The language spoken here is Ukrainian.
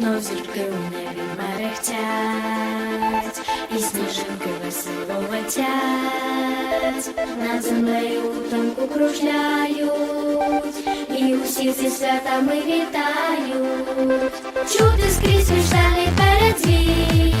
знов зірки у небі мерехтять, і сніжинки весело летять, над землею у танку кружляють, і усі зі святами вітають, чути скрізь віштаний передвій.